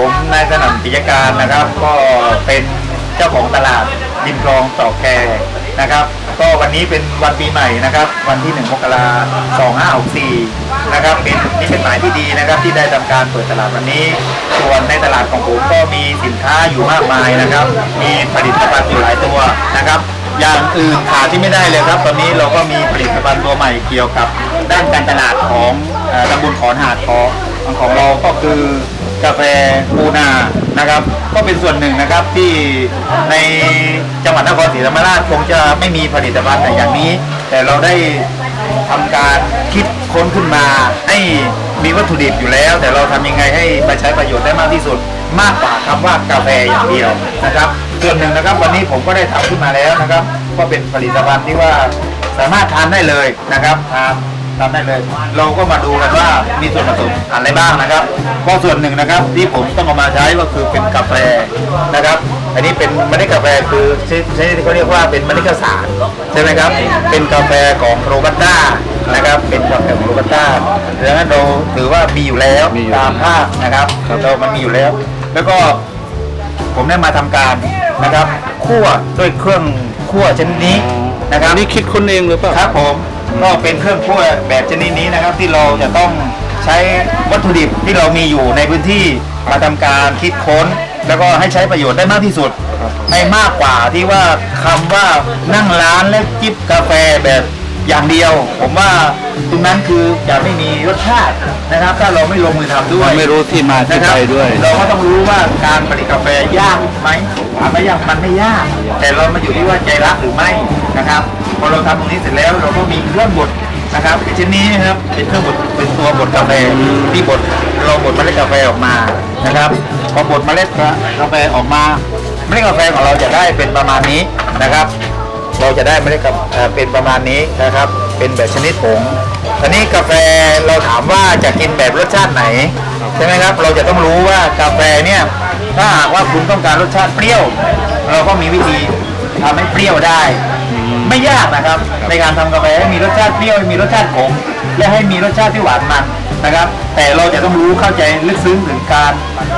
ผมนายสนั่นปิยการนะครับ ก็เป็นเจ้าของตลาดริมคลองตอกแคนะครับ ก็วันนี้เป็นวันปีใหม่นะครับ วันที่1มกราคม2564นะครับ เป็นนี่เป็นหมายที่ดีนะครับ ที่ได้ทำการเปิดตลาดวันนี้ ส่วนในตลาดของผมก็มีสินค้าอยู่มากมายนะครับ มีผลิตภัณฑ์อยู่หลายตัวนะครับอย่างอื่นขาดที่ไม่ได้เลยครับ ตอนนี้เราก็มีผลิตภัณฑ์ตัวใหม่เกี่ยวกับด้านการตลาดของตำบลขอนหาดของของเราก็คือ กาแฟปูนานะครับ ก็เป็นส่วนหนึ่งนะครับที่ในจังหวัดนครศรีธรรมราชคงจะไม่มีผลิตภัณฑ์แต่อย่างนี้ แต่เราได้ทำการคิดค้นขึ้นมา ให้มีวัตถุดิบอยู่แล้ว แต่เราทำยังไงให้ไปใช้ประโยชน์ได้มากที่สุด มากกว่าคำว่ากาแฟอย่างเดียวนะครับส่วนหนึ่งนะครับวันนี้ผมก็ได้ทำขึ้นมาแล้วนะครับ ก็เป็นผลิตภัณฑ์ที่ว่าสามารถทานได้เลยนะครับทาน ทานได้เลย เราก็มาดูกันว่ามีส่วนผสมอะไรบ้างนะครับ ก็ส่วนหนึ่งนะครับที่ผมต้องเอามาใช้ก็คือเป็นกาแฟนะครับ อันนี้เป็นเมล็ดกาแฟคือใช้ใช้ที่เขาเรียกว่าเป็นเมล็ดข้าวสารใช่ไหมครับ เป็นกาแฟของโรบัสต้านะครับ เป็นกาแฟของโรบัสต้าดังนั้นเราถือว่ามีอยู่แล้วมีอยู่ตามภาพนะครับเรามันมีอยู่แล้ว แล้วก็ผมได้มาทำการนะครับคั่วด้วยเครื่องคั่วชนิดนี้นะครับอันนี้คิดคนเองหรือเปล่าครับผม ก็เป็นเครื่องคั่วแบบชนิดนี้นะครับ ที่เราจะต้องใช้วัตถุดิบที่เรามีอยู่ในพื้นที่มาทำการคิดค้น แล้วก็ให้ใช้ประโยชน์ได้มากที่สุด ให้มากกว่าที่ว่าคำว่านั่งร้านและจิบกาแฟแบบอย่างเดียว ผมว่าตรงนั้นคือจะไม่มีรสชาตินะครับ ถ้าเราไม่ลงมือทำด้วยมันไม่รู้ที่มาที่นะครับไปด้วย เราก็ต้องรู้ว่าการผลิตกาแฟยากไหมถามว่าไม่ยากมันไม่ยาก แต่เรามาอยู่ที่ว่าใจรักหรือไม่นะครับ พอเราทำตรงนี้เสร็จแล้วเราก็มีเครื่องบดนะครับชิ้นนี้นะครับเป็นเครื่องบดเป็นตัวบดกาแฟที่บดเราบดเมล็ดกาแฟออกมานะครับพอบดเมล็ดกาแฟออกมาเมล็ดกาแฟของเราจะได้เป็นประมาณนี้นะครับ เราจะได้เมล็ดกาเอ่อเป็นประมาณนี้นะครับ เป็นแบบชนิดผงทีนี้กาแฟเราถามว่าจะกินแบบรสชาติไหนใช่ไหมครับ เราจะต้องรู้ว่ากาแฟเนี่ยถ้าหากว่าคุณต้องการรสชาติเปรี้ยว เราก็มีวิธีทำให้เปรี้ยวได้ ไม่ยากนะครับ ในการทำกาแฟให้มีรสชาติเปรี้ยวให้มีรสชาติขมและให้มีรสชาติที่หวานมันนะครับ แต่เราจะต้องรู้เข้าใจลึกซึ้งถึงการ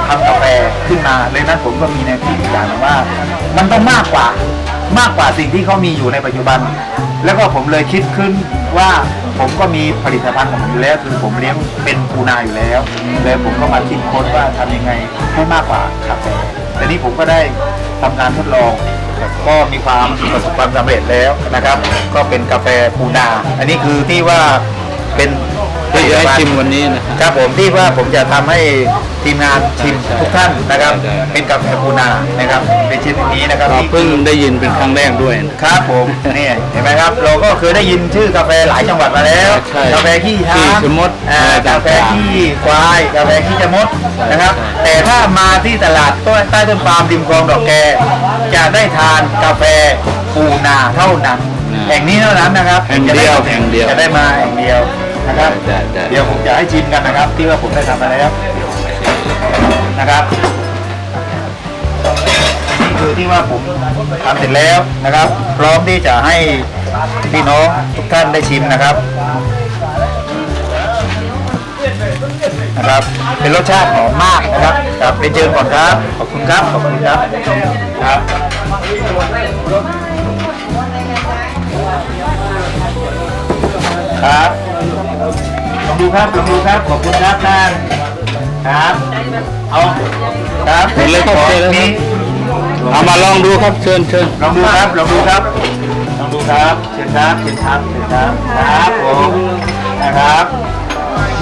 ทำกาแฟขึ้นมาเลยนั้นผมก็มีแนวคิดอย่างหนึ่งว่า มันต้องมากกว่ามากกว่าสิ่งที่เขามีอยู่ในปัจจุบัน แล้วก็ผมเลยคิดขึ้นว่าผมก็มีผลิตภัณฑ์ของผมอยู่แล้วคือผมเลี้ยงเป็นปูนาอยู่แล้ว เลยผมก็มาคิดค้นว่าทำยังไงให้มากกว่ากาแฟแต่นี้ผมก็ได้ทำการทดลอง ก็มีความประสบความสำเร็จแล้วนะครับ ก็เป็นกาแฟปูนา อันนี้คือที่ว่าเป็น ที่จะให้ชิมวันนี้นะครับผมที่ว่าผมจะทำให้ทีมงานชิมทุกท่านนะครับได้ได้เป็นกาแฟปูนานะครับเป็นชิ้นนี้นะครับเราที่เพิ่งได้ยินเป็นครั้งแรกด้วยนะ ครับผมนี่เห็นไหมครับ เราก็เคยได้ยินชื่อกาแฟหลายจังหวัดมาแล้วใช่กาแฟขี้ช้าขี้งชะมดอ่าอะไรต่างๆกาแฟขี้ควายกาแฟขี้จมดนะครับแต่ถ้ามาที่ตลาดต้นใต้ต้นปาล์มริมคลองดอกแกจะได้ทานกาแฟปูนาเท่านั้น แห่งนี้เท่านั้นนะครับแห่งเดียวจะไแห่งเดียว จะได้มาแห่งเดียว นะครับ ได้ได้ เดี๋ยวผมจะให้ชิมกันนะครับ ที่ว่าผมได้ทำมาแล้วนะครับนี่คือที่ว่าผมทำเสร็จแล้วนะครับ พร้อมที่จะให้พี่น้องทุกท่านได้ชิมนะครับนะครับ เป็นรสชาติหอมมากนะครับครับเป็นเชิญก่อนครับ ขอบคุณครับขอบคุณครับครับครับลอง ดูครับลองดูครับขอบคุณครับท่านครับเอาครับเห็นเลยครับเชิญเลยครับมีเอามาลองดูครับเชิญเชิญลองดูครับลองดูครับลองดูครับเชิญครับเชิญครับเชิญครับครับผมนะครับ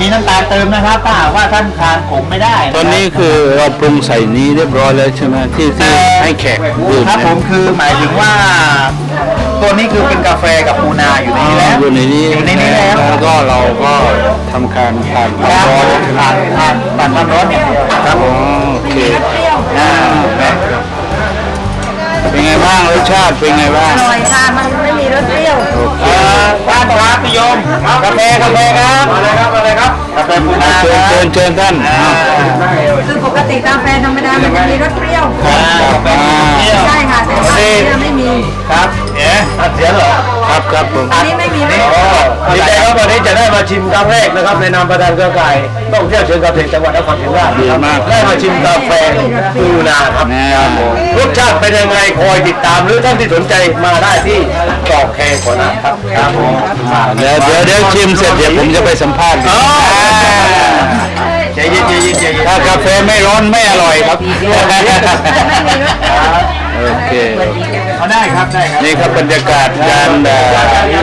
มีน้ำตาลเติมนะครับถ้าหากว่าท่านทานขมไม่ได้ะตอนนี้คือเราปรุงใส่นี้เรียบร้อยแล้วใช่ไหมที่ที่ให้แขกดื่มครับเนี่ยผมคือหมายถึงว่า ตัวนี้คือเป็นกาแฟกับปูนาอยู่ในนี้แล้ว อยู่ในนี้อยู่ในนี้แล้ว แล้วก็เราก็ทำการผ่านความร้อนผ่านผ่านผ่านความร้อนอย่างเดียวครับผอ๋อมโอเคอ่าเป็นไงบ้างรสชาติเป็นไงบ้างอร่อยค่ะมันไม่มีรสเปรี้ยวเอ่อท่านครับนิยมกาแฟกาแฟครับมาเลยครับมาเลยครับกาแฟปูนาเชิญครับเชิญเชิญท่านอ่าอ้าวคือปกติกาแฟธรรมดามันจะมีรสเปรี้ยวอ่ากาแฟเปรี้ยวใช่ค่ะ ครับครับผมอันนี้ไม่มีรสอ๋อดีใจครับวันนี้จะได้มาชิมครั้งแรกนะครับในนามประธานเครือข่ายต้องเที่ยวเชิงเกษตรจังหวัดนครศรีธรรมราชดีมาก ได้มาชิมกาแฟปูนาครับ แน่รสชาติเป็นยังไงคอยติดตามหรือท่านที่สนใจมาได้ที่ตอกแคร์ก่อนนะครับครับผมเดี๋ยวเดี๋ยวเดี๋ยวชิมเสร็จเดี๋ยวผมจะไปสัมภาษณ์อ๋อใจเย็นใจเย็นใจเย็นถ้ากาแฟไม่ร้อนไม่อร่อยครับ โอเคเอาได้ครับได้ครับนี่ครับบรรยากาศการเอ่อ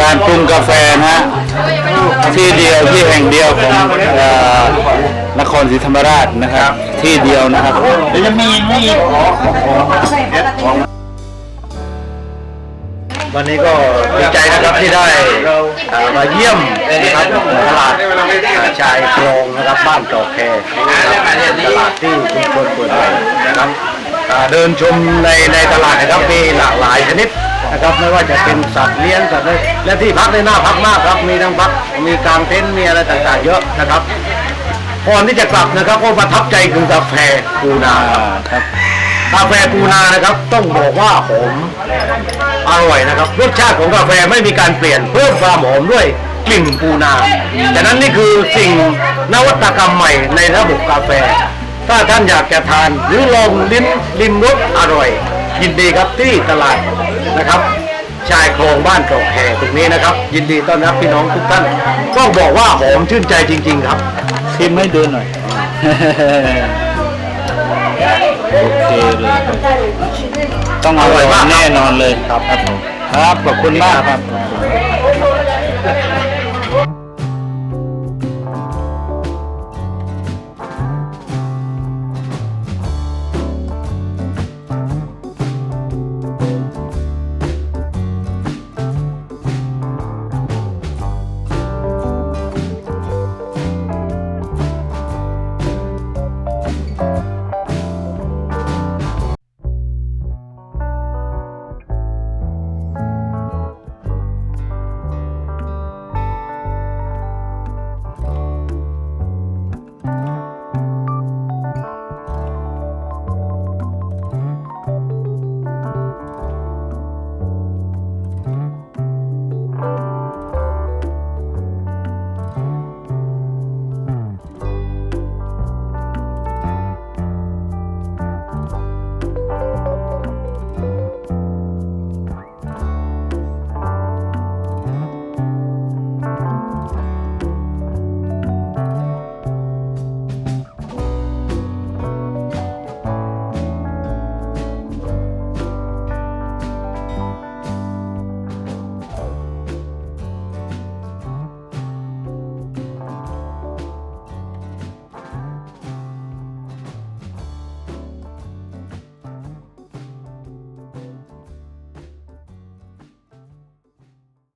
การปรุงกาแฟนะฮะที่เดียวที่แห่งเดียวของเอ่อนครศรีธรรมราชนะครับ ที่เดียวนะครับ เดี๋ยวจะมีอีกมีอีกอ๋ออ๋อวันนี้ก็ดีใจนะครับที่ได้เอ่อมาเยี่ยมนะครับตลาดชายคลองนะครับบ้านตอกแคร์นะครับตลาดที่ชุมชนเปิดใหม่นะครับอ่า เดินชมในในตลาดนะครับมีหลากหลายชนิดนะครับไม่ว่าจะเป็นสัตว์เลี้ยงสัตว์อะไรและที่พักในหน้าพักมากครับมีทั้งพักมีกางเต็นท์มีอะไรต่างๆ เยอะนะครับก่อนที่จะกลับนะครับก็ประทับใจคือกาแฟปูนาครับกาแฟปูนานะครับ ต้องบอกว่าหอมอร่อยนะครับรสชาติของกาแฟไม่มีการเปลี่ยนเพิ่มความหอมด้วยกลิ่นปูนาฉะนั้นนี่คือสิ่งนวัตกรรมใหม่ในระบบกาแฟ ถ้าท่านอยากจะทานหรือลองลิ้มลิ้มรสอร่อย ยินดีครับที่ตลาดนะครับ ชายโครงบ้านเกาะแคตรงนี้นะครับ ยินดีต้อนรับพี่น้องทุกท่านต้องบอกว่าหอมชื่นใจจริง ๆ ครับชิมให้ดูหน่อย โอเคเลยต้องอร่อยมากแน่นอนเลยครับครับผมครับขอบคุณมากครับ